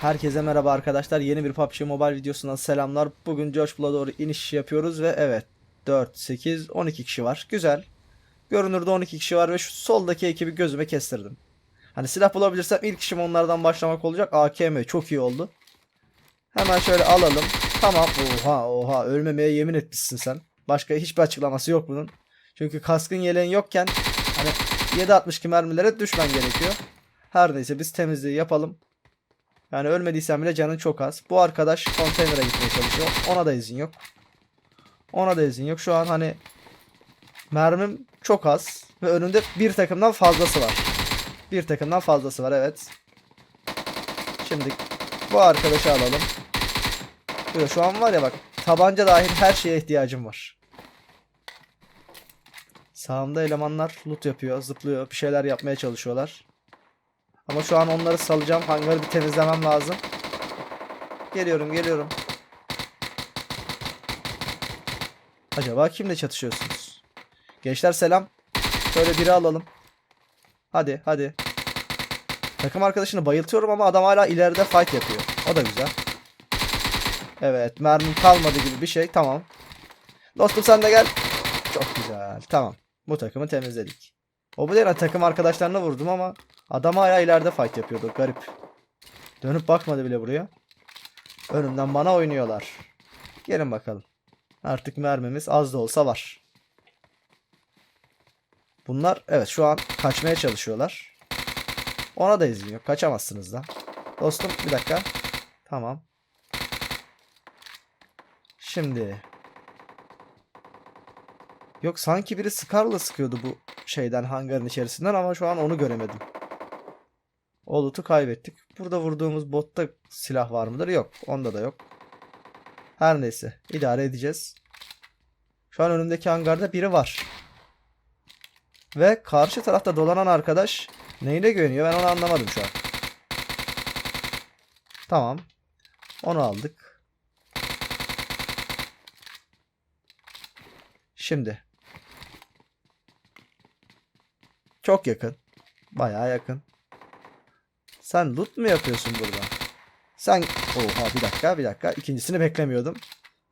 Herkese merhaba arkadaşlar. Yeni bir PUBG Mobile videosundan selamlar. Bugün Josh Bull'a doğru iniş yapıyoruz ve evet 4, 8, 12 kişi var. Güzel. Görünürde 12 kişi var ve şu soldaki ekibi gözüme kestirdim. Hani silah bulabilirsem ilk işim onlardan başlamak olacak. AKM çok iyi oldu. Hemen şöyle alalım. Tamam. Oha oha ölmemeye yemin etmişsin sen. Başka hiçbir açıklaması yok bunun. Çünkü kaskın yeleğin yokken hani 7.62 mermilere düşmen gerekiyor. Her neyse biz temizliği yapalım. Yani ölmediysen bile canın çok az. Bu arkadaş konteynere gitmeye çalışıyor. Ona da izin yok. Ona da izin yok. Şu an hani mermim çok az ve önünde bir takımdan fazlası var. Bir takımdan fazlası var evet. Şimdi bu arkadaşı alalım. Böyle şu an var ya bak tabanca dahil her şeye ihtiyacım var. Sağımda elemanlar loot yapıyor, zıplıyor, bir şeyler yapmaya çalışıyorlar. Ama şu an onları salacağım. Hangarı bir temizlemem lazım. Geliyorum geliyorum. Acaba kimle çatışıyorsunuz? Gençler selam. Şöyle biri alalım. Hadi hadi. Takım arkadaşını bayıltıyorum ama adam hala ileride fight yapıyor. O da güzel. Evet mermim kalmadı gibi bir şey. Tamam. Dostum sen de gel. Çok güzel. Tamam. Bu takımı temizledik. O bu değil takım arkadaşlarına vurdum ama adam hala ileride fight yapıyordu. Garip. Dönüp bakmadı bile buraya. Önümden bana oynuyorlar. Gelin bakalım. Artık mermimiz az da olsa var. Bunlar evet şu an kaçmaya çalışıyorlar. Ona da izin yok. Kaçamazsınız da. Dostum bir dakika. Tamam. Şimdi. Yok sanki biri Scar'la sıkıyordu bu şeyden hangarın içerisinden ama şu an onu göremedim. O loot'u kaybettik. Burada vurduğumuz botta silah var mıdır? Yok. Onda da yok. Her neyse. idare edeceğiz. Şu an önümdeki hangarda biri var. Ve karşı tarafta dolanan arkadaş neyine güveniyor ben onu anlamadım şu an. Tamam. Onu aldık. Şimdi. Çok yakın. Bayağı yakın. Sen loot mu yapıyorsun burada? Sen... Oha bir dakika bir dakika. İkincisini beklemiyordum.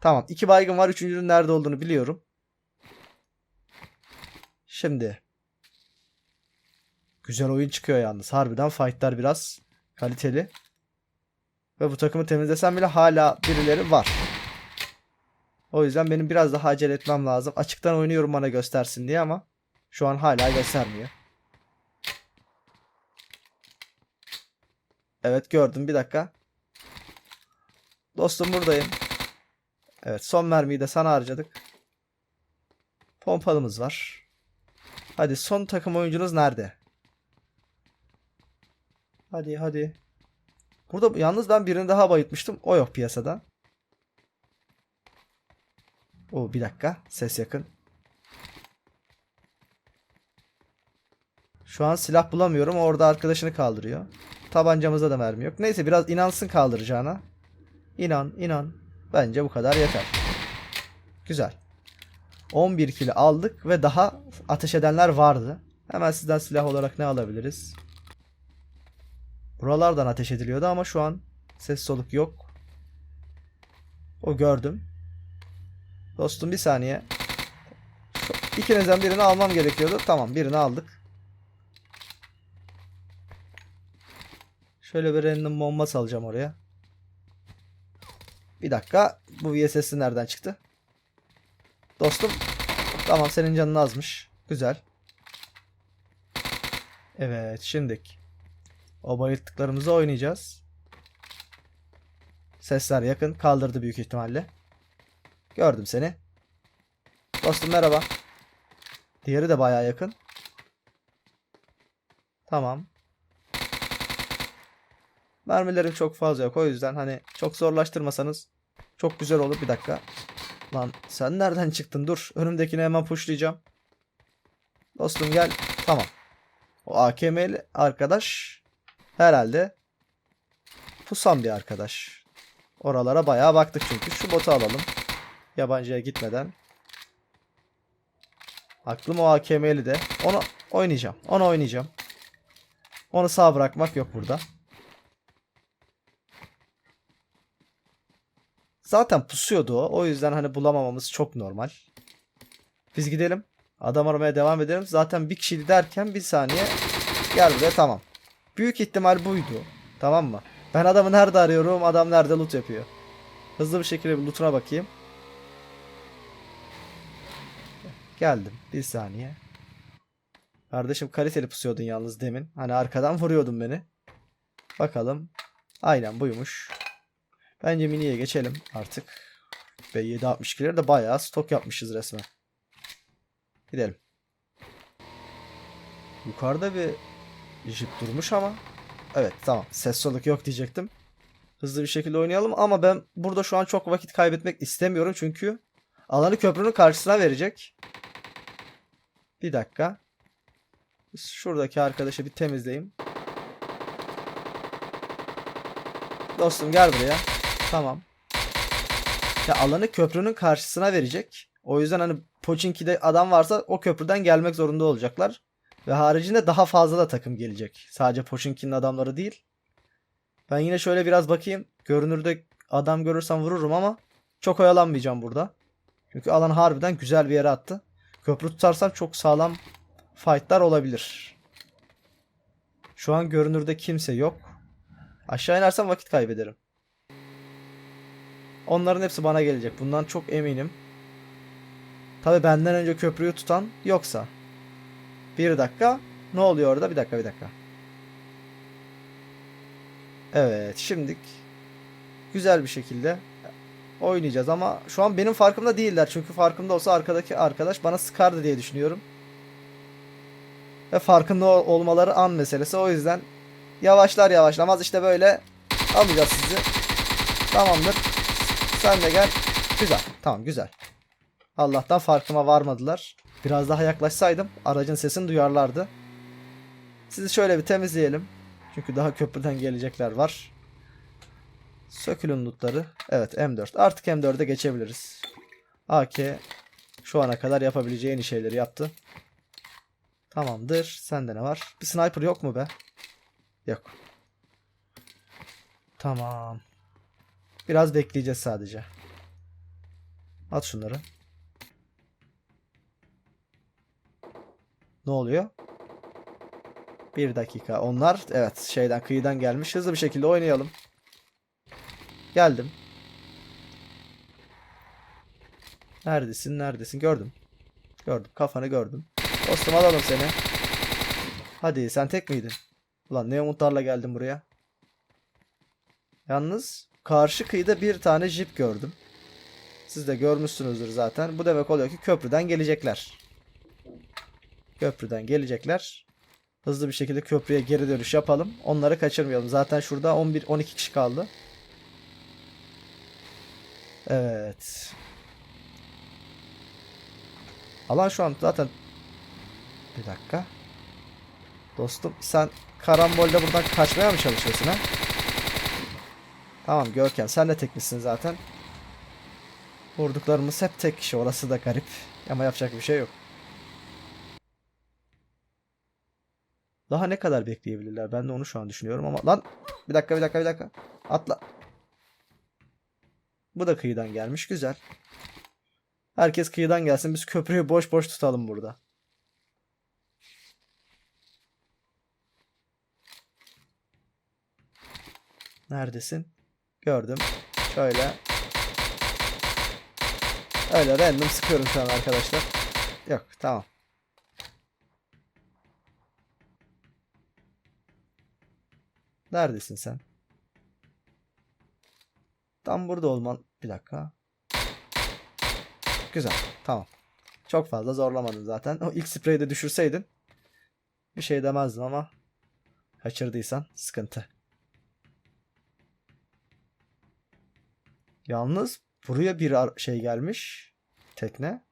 Tamam. iki baygın var. Üçüncünün nerede olduğunu biliyorum. Şimdi. Güzel oyun çıkıyor yalnız. Harbiden fightlar biraz kaliteli. Ve bu takımı temizlesem bile hala birileri var. O yüzden benim biraz daha acele etmem lazım. Açıktan oynuyorum bana göstersin diye ama şu an hala göstermiyor. Evet gördüm bir dakika. Dostum buradayım. Evet son mermiyi de sana harcadık. Pompalımız var. Hadi son takım oyuncunuz nerede? Hadi hadi. Burada yalnız ben birini daha bayıtmıştım. O yok piyasada. O bir dakika. Ses yakın. Şu an silah bulamıyorum. Orada arkadaşını kaldırıyor. Tabancamıza da mermi yok. Neyse biraz inansın kaldıracağına. İnan, inan. Bence bu kadar yeter. Güzel. 11 kilo aldık ve daha ateş edenler vardı. Hemen sizden silah olarak ne alabiliriz? Buralardan ateş ediliyordu ama şu an ses soluk yok. O gördüm. Dostum bir saniye. İkinizden birini almam gerekiyordu. Tamam birini aldık. Şöyle bir random bomba salacağım oraya. Bir dakika. Bu VSS'i nereden çıktı? Dostum. Tamam senin canın azmış. Güzel. Evet şimdik. O bayılttıklarımızı oynayacağız. Sesler yakın. Kaldırdı büyük ihtimalle. Gördüm seni. Dostum merhaba. Diğeri de baya yakın. Tamam. Mermilerim çok fazla yok. O yüzden hani çok zorlaştırmasanız çok güzel olur. Bir dakika. Lan sen nereden çıktın? Dur. Önümdekini hemen pushlayacağım. Dostum gel. Tamam. O AKM'li arkadaş herhalde pusan bir arkadaş. Oralara bayağı baktık çünkü. Şu botu alalım. Yabancıya gitmeden. Aklım o AKM'li de. Onu oynayacağım. Onu oynayacağım. Onu sağ bırakmak yok burada. Zaten pusuyordu o. O yüzden hani bulamamamız çok normal. Biz gidelim. Adam aramaya devam edelim. Zaten bir kişiydi derken bir saniye. Gel buraya tamam. Büyük ihtimal buydu. Tamam mı? Ben adamı nerede arıyorum? Adam nerede loot yapıyor? Hızlı bir şekilde bir lootuna bakayım. Geldim. Bir saniye. Kardeşim kaliteli pusuyordun yalnız demin. Hani arkadan vuruyordun beni. Bakalım. Aynen buymuş. Bence miniye geçelim artık. Ve 7.62'leri de bayağı stok yapmışız resmen. Gidelim. Yukarıda bir jip durmuş ama. Evet tamam. Ses soluk yok diyecektim. Hızlı bir şekilde oynayalım ama ben burada şu an çok vakit kaybetmek istemiyorum çünkü alanı köprünün karşısına verecek. Bir dakika. Şuradaki arkadaşı bir temizleyeyim. Dostum gel buraya. Tamam. Ya alanı köprünün karşısına verecek. O yüzden hani Pochinki'de adam varsa o köprüden gelmek zorunda olacaklar. Ve haricinde daha fazla da takım gelecek. Sadece Pochinki'nin adamları değil. Ben yine şöyle biraz bakayım. Görünürde adam görürsem vururum ama çok oyalanmayacağım burada. Çünkü alan harbiden güzel bir yere attı. Köprü tutarsam çok sağlam fightlar olabilir. Şu an görünürde kimse yok. Aşağı inersem vakit kaybederim. Onların hepsi bana gelecek. Bundan çok eminim. Tabi benden önce köprüyü tutan yoksa. Bir dakika. Ne oluyor orada? Bir dakika bir dakika. Evet şimdik güzel bir şekilde oynayacağız ama şu an benim farkımda değiller. Çünkü farkımda olsa arkadaki arkadaş bana sıkardı diye düşünüyorum. Ve farkında ol- olmaları an meselesi. O yüzden yavaşlar yavaşlamaz işte böyle alacağız sizi. Tamamdır. Sen de gel. Güzel. Tamam güzel. Allah'tan farkıma varmadılar. Biraz daha yaklaşsaydım aracın sesini duyarlardı. Sizi şöyle bir temizleyelim. Çünkü daha köprüden gelecekler var. Sökülün lootları. Evet M4. Artık M4'e geçebiliriz. AK şu ana kadar yapabileceği en iyi şeyleri yaptı. Tamamdır. Sende ne var? Bir sniper yok mu be? Yok. Tamam. Biraz bekleyeceğiz sadece. At şunları. Ne oluyor? Bir dakika. Onlar evet şeyden kıyıdan gelmiş. Hızlı bir şekilde oynayalım. Geldim. Neredesin? Neredesin? Gördüm. Gördüm. Kafanı gördüm. Dostum alalım seni. Hadi sen tek miydin? Ulan ne umutlarla geldim buraya. Yalnız karşı kıyıda bir tane jip gördüm. Siz de görmüşsünüzdür zaten. Bu demek oluyor ki köprüden gelecekler. Köprüden gelecekler. Hızlı bir şekilde köprüye geri dönüş yapalım. Onları kaçırmayalım. Zaten şurada 11-12 kişi kaldı. Evet. Alan şu an zaten bir dakika. Dostum sen karambolde buradan kaçmaya mı çalışıyorsun ha? Tamam Görkem sen de tekmişsin zaten. Vurduklarımız hep tek kişi orası da garip. Ama yapacak bir şey yok. Daha ne kadar bekleyebilirler? Ben de onu şu an düşünüyorum ama lan bir dakika bir dakika bir dakika. Atla. Bu da kıyıdan gelmiş. Güzel. Herkes kıyıdan gelsin. Biz köprüyü boş boş tutalım burada. Neredesin? Gördüm. Şöyle. Öyle random sıkıyorum şu an arkadaşlar. Yok tamam. Neredesin sen? Tam burada olman. Bir dakika. Güzel. Tamam. Çok fazla zorlamadın zaten. O ilk spreyi de düşürseydin bir şey demezdim ama kaçırdıysan sıkıntı. Yalnız buraya bir şey gelmiş. Tekne.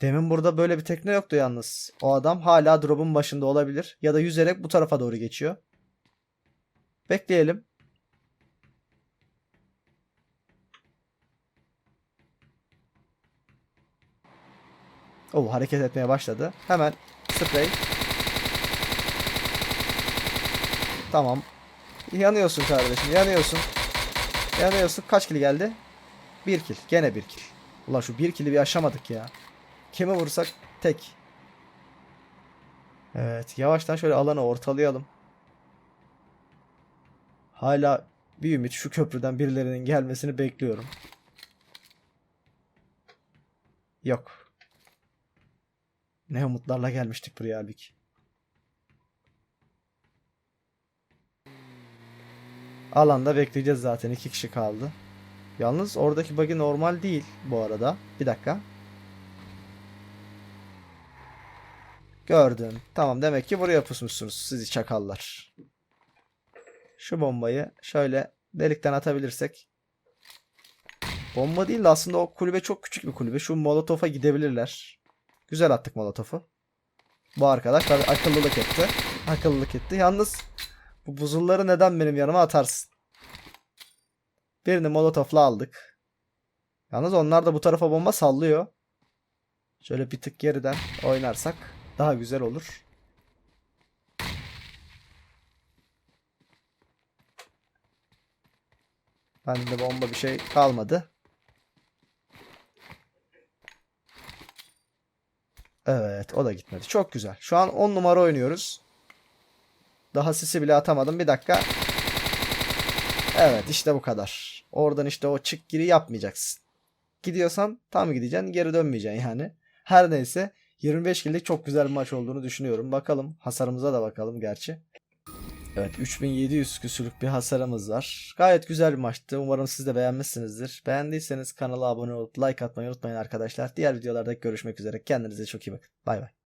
Demin burada böyle bir tekne yoktu yalnız. O adam hala drop'un başında olabilir. Ya da yüzerek bu tarafa doğru geçiyor. Bekleyelim. O hareket etmeye başladı. Hemen sprey. Tamam. Yanıyorsun kardeşim yanıyorsun. Yanıyorsun. Kaç kill geldi? Bir kill. Gene bir kill. Ulan şu bir kill'i bir aşamadık ya. Kime vursak tek. Evet yavaştan şöyle alanı ortalayalım. Hala bir ümit şu köprüden birilerinin gelmesini bekliyorum. Yok. Ne umutlarla gelmiştik buraya halbuki. Alanda bekleyeceğiz zaten. iki kişi kaldı. Yalnız oradaki bug'i normal değil bu arada. Bir dakika. Gördüm. Tamam demek ki buraya pusmuşsunuz sizi çakallar. Şu bombayı şöyle delikten atabilirsek. Bomba değil de aslında o kulübe çok küçük bir kulübe. Şu molotofa gidebilirler. Güzel attık molotofu. Bu arkadaş akıllılık etti. Akıllılık etti. Yalnız bu buzulları neden benim yanıma atarsın? Birini molotofla aldık. Yalnız onlar da bu tarafa bomba sallıyor. Şöyle bir tık geriden oynarsak daha güzel olur. Bende bomba bir şey kalmadı. Evet o da gitmedi. Çok güzel. Şu an 10 numara oynuyoruz. Daha sisi bile atamadım. Bir dakika. Evet işte bu kadar. Oradan işte o çık giri yapmayacaksın. Gidiyorsan tam gideceksin geri dönmeyeceksin yani. Her neyse 25 killik çok güzel bir maç olduğunu düşünüyorum. Bakalım hasarımıza da bakalım gerçi. Evet 3700 küsürlük bir hasarımız var. Gayet güzel bir maçtı. Umarım siz de beğenmişsinizdir. Beğendiyseniz kanala abone olup like atmayı unutmayın arkadaşlar. Diğer videolarda görüşmek üzere. Kendinize çok iyi bakın. Bay bay.